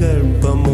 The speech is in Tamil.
கல்பமோ